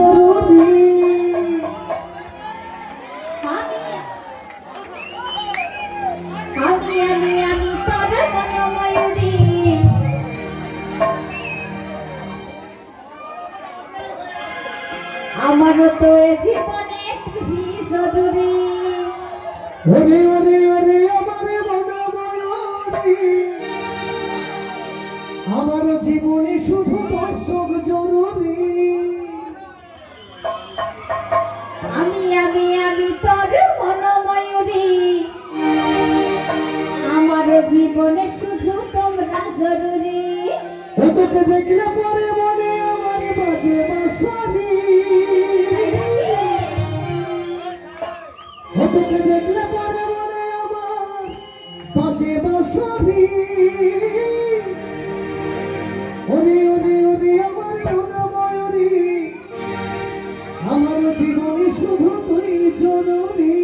জরুরি আমি আমি আমি আমি তোর মনোময়ূরী আমারও তো জীবনে তুই জরুরি ওরে ওরে ওরে আমার মনাময়ী আমার জীবনে শুধু দর্শক জরুরি। তোকে দেখলে পরে মনে আমার বাজে বাসারি ও তোকে দেখলে পরে মনে আমার বাজে বাসারি ওরে ওরে ওরে, আমার মনাময়ী আমার জীবনে শুধু তুই জরুরি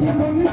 জীবনে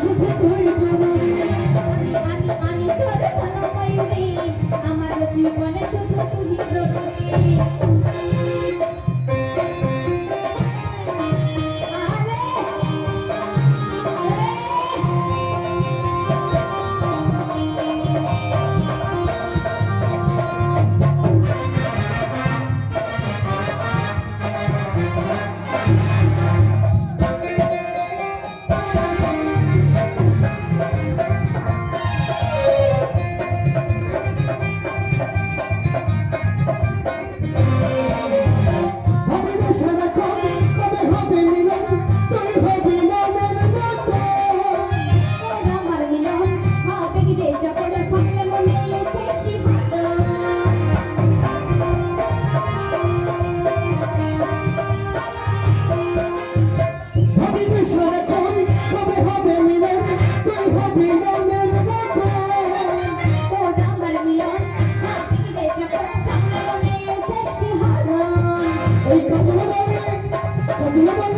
এই কতলা বাবা কতলা